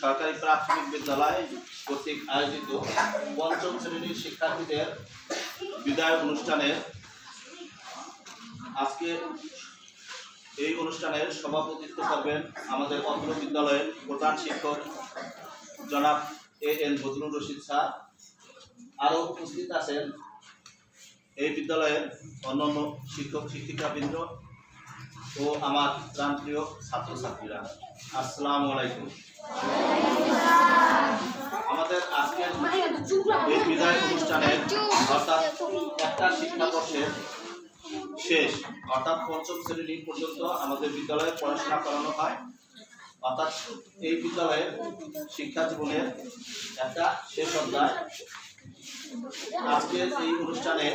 সরকারি প্রাথমিক বিদ্যালয় কর্তৃক আয়োজিত পঞ্চম শ্রেণির শিক্ষার্থীদের বিদায় আজকে এই অনুষ্ঠানের সভাপতিত্ব করবেন আমাদের অত্র বিদ্যালয়ের প্রধান শিক্ষক জনাব A N Badrul Rashid sir. আরও উপস্থিত আছেন এই বিদ্যালয়ের অন্যান্য শিক্ষক শিক্ষিকাবৃন্দ ও আমার প্রাণপ্রিয় ছাত্রছাত্রীরা, আসসালামু আলাইকুম। আমাদের আজকের এই বিদায় অনুষ্ঠানের অর্থাৎ একটা শিক্ষাবর্ষের শেষ, অর্থাৎ পঞ্চম শ্রেণি পর্যন্ত আমাদের বিদ্যালয়ে পড়াশোনা করানো হয়। অর্থাৎ এই বিদ্যালয়ের শিক্ষা জীবনের একটা শেষ অধ্যায় আজকের এই অনুষ্ঠানে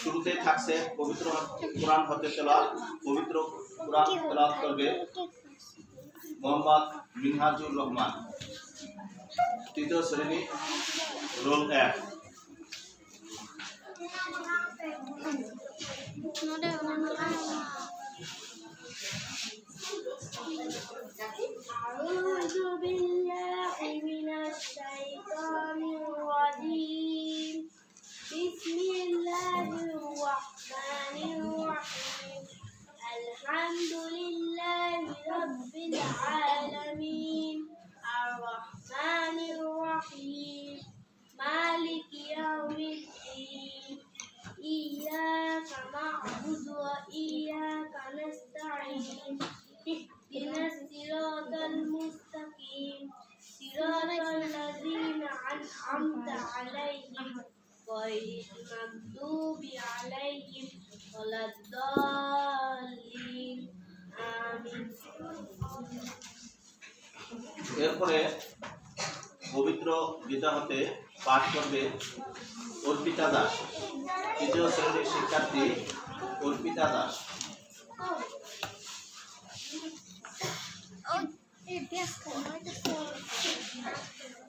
শুরুতে থাকছে পবিত্র কোরআন হতে তেলা পবিত্র কোরআন তেলা করবে মোহাম্মদ মিনহাজুর রহমান। তৃতীয় শ্রেণি রোল এক। No, no. أنعمت عليهم غير المغضوب عليهم ولا الضالين آمين এরপরে পবিত্র গীতা হতে পাঠ করবে অর্পিতা দাস তৃতীয় শ্রেণীর শিক্ষার্থী অর্পিতা দাস যদা যদা হি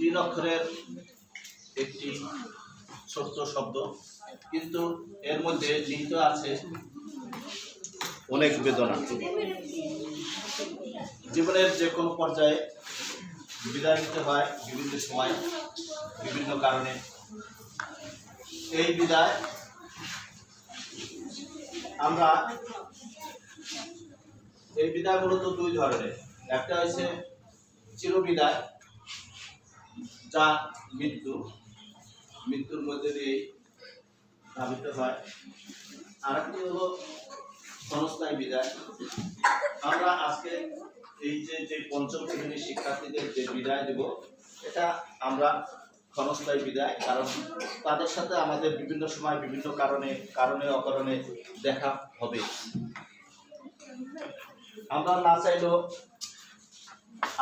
তিন অক্ষরের একটি ছোট্ট শব্দ। কিন্তু এর মধ্যে নিহিত আছে, অনেক বেদনা। জীবনের যে কোনো পর্যায়ে বিদায় নিতে হয় বিভিন্ন সময়, বিভিন্ন কারণে। এই বিদায় আমরা, এই বিদায় মূলত দুই ধরনের। একটা হচ্ছে চিরবিদায় যা মৃত্যু, মৃত্যুর মধ্যে দিয়ে ধাবিত হয়। আর একটি হলো সংস্থায় বিদায়। আমরা আজকে এই যে যে পঞ্চম শ্রেণির শিক্ষার্থীদের যে বিদায় দেব, এটা আমরা ক্ষণস্থায়ী বিদায়, কারণ তাদের সাথে আমাদের বিভিন্ন সময় বিভিন্ন কারণে কারণে, অকারণে দেখা হবে। আমরা না চাইলেও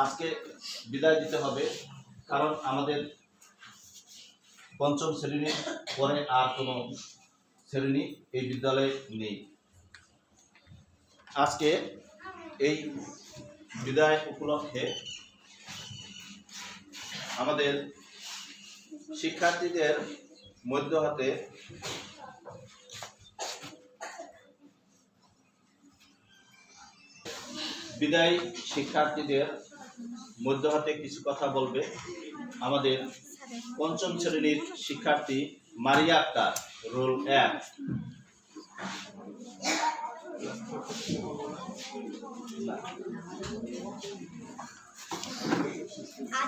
আজকে বিদায় দিতে হবে। কারণ আমাদের পঞ্চম শ্রেণির পরে আর কোনো শ্রেণি এই বিদ্যালয়ে নেই। আজকে এই বিদায় উপলক্ষে আমাদের শিক্ষার্থীদের মধ্য হতে বিদায় শিক্ষার্থীদের মধ্য হাতে কিছু কথা বলবে। আমাদের পঞ্চম শ্রেণির শিক্ষার্থী মারিয়া আক্তার রোল এক।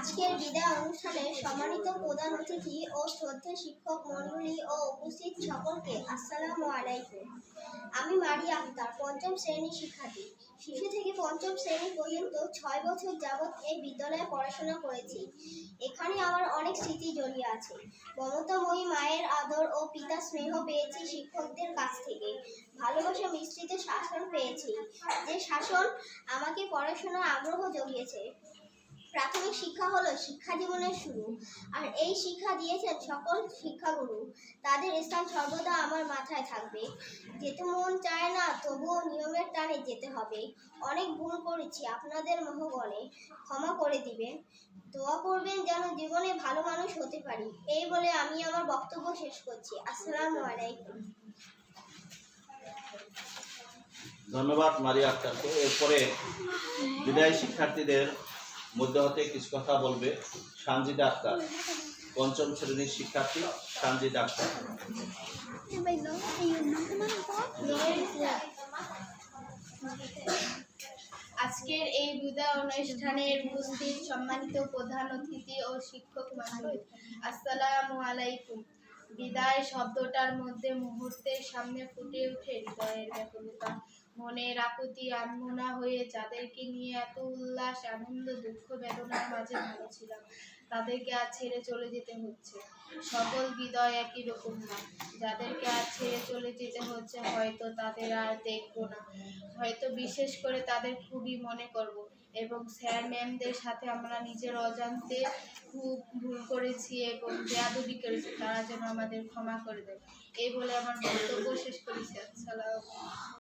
আজকের বিদায় অনুষ্ঠানে সম্মানিত প্রধান অতিথি ও শ্রদ্ধা শিক্ষক মণ্ডলী ও উপস্থিত সকলকে আসসালামু আলাইকুম। আমি মারিয়া আক্তার, পঞ্চম শ্রেণির শিক্ষার্থী। শিশু থেকে পঞ্চম শ্রেণি পর্যন্ত ছয় বছর যাবৎ এই বিদ্যালয়ে পড়াশোনা করেছি। এখানে আমার অনেক স্মৃতি জড়িয়ে আছে। মমতাময়ী মায়ের আদর ও পিতা স্নেহ পেয়েছি শিক্ষকদের কাছ থেকে। ভালোবাসা মিশ্রিত শাসন পেয়েছি। যে শাসন আমাকে পড়াশোনার আগ্রহ জগিয়েছে প্রাথমিক শিক্ষা হলো শিক্ষা জীবনের শুরু। আর এই শিক্ষা দিয়েছেন সকল শিক্ষাগুরু। তাদের স্থান সর্বদা আমার মাথায় থাকবে। যেতে মন চায় না, তবুও নিয়মের টানে যেতে হবে। অনেক ভুল করেছি, আপনাদের মহগণে ক্ষমা করে দিবেন। দোয়া করবেন যেন জীবনে ভালো মানুষ হতে পারি। এই বলে আমি আমার বক্তব্য শেষ করছি। আসসালামু আলাইকুম। ধন্যবাদ মারিয়া আক্তারকে। এরপরে বিদায়ী শিক্ষার্থীদের মধ্যে হতে কিছু কথা বলবে সানজিদা আক্তার পঞ্চম শ্রেণির শিক্ষার্থী সানজিদা আক্তার আজকের এই বিদায় অনুষ্ঠানের উপস্থিত সম্মানিত প্রধান অতিথি ও শিক্ষক মণ্ডলী আসসালামু আলাইকুম। বিদায় শব্দটার মধ্যে মুহূর্তের সামনে ফুটে ওঠে হৃদয়ের ব্যাকুলতা মনের আকুতি আনমনা হয়ে যাদেরকে নিয়ে এত উল্লাস, আনন্দ, দুঃখ, বেদনার মাঝে ভালো ছিলাম, তাদেরকে আর ছেড়ে চলে যেতে হচ্ছে। সকল বিদয় একই রকম না। যাদেরকে আর ছেড়ে চলে যেতে হচ্ছে, হয়তো তাদের আর দেখব না। হয়তো বিশেষ করে তাদের খুবই মনে করব এবং স্যার ম্যামদের সাথে আমরা নিজের অজান্তে খুব ভুল করেছি এবং বেয়াদবি করেছি, তারা যেন আমাদের ক্ষমা করে দেয়। এই বলে আমার বক্তব্য শেষ করেছি আসসালাম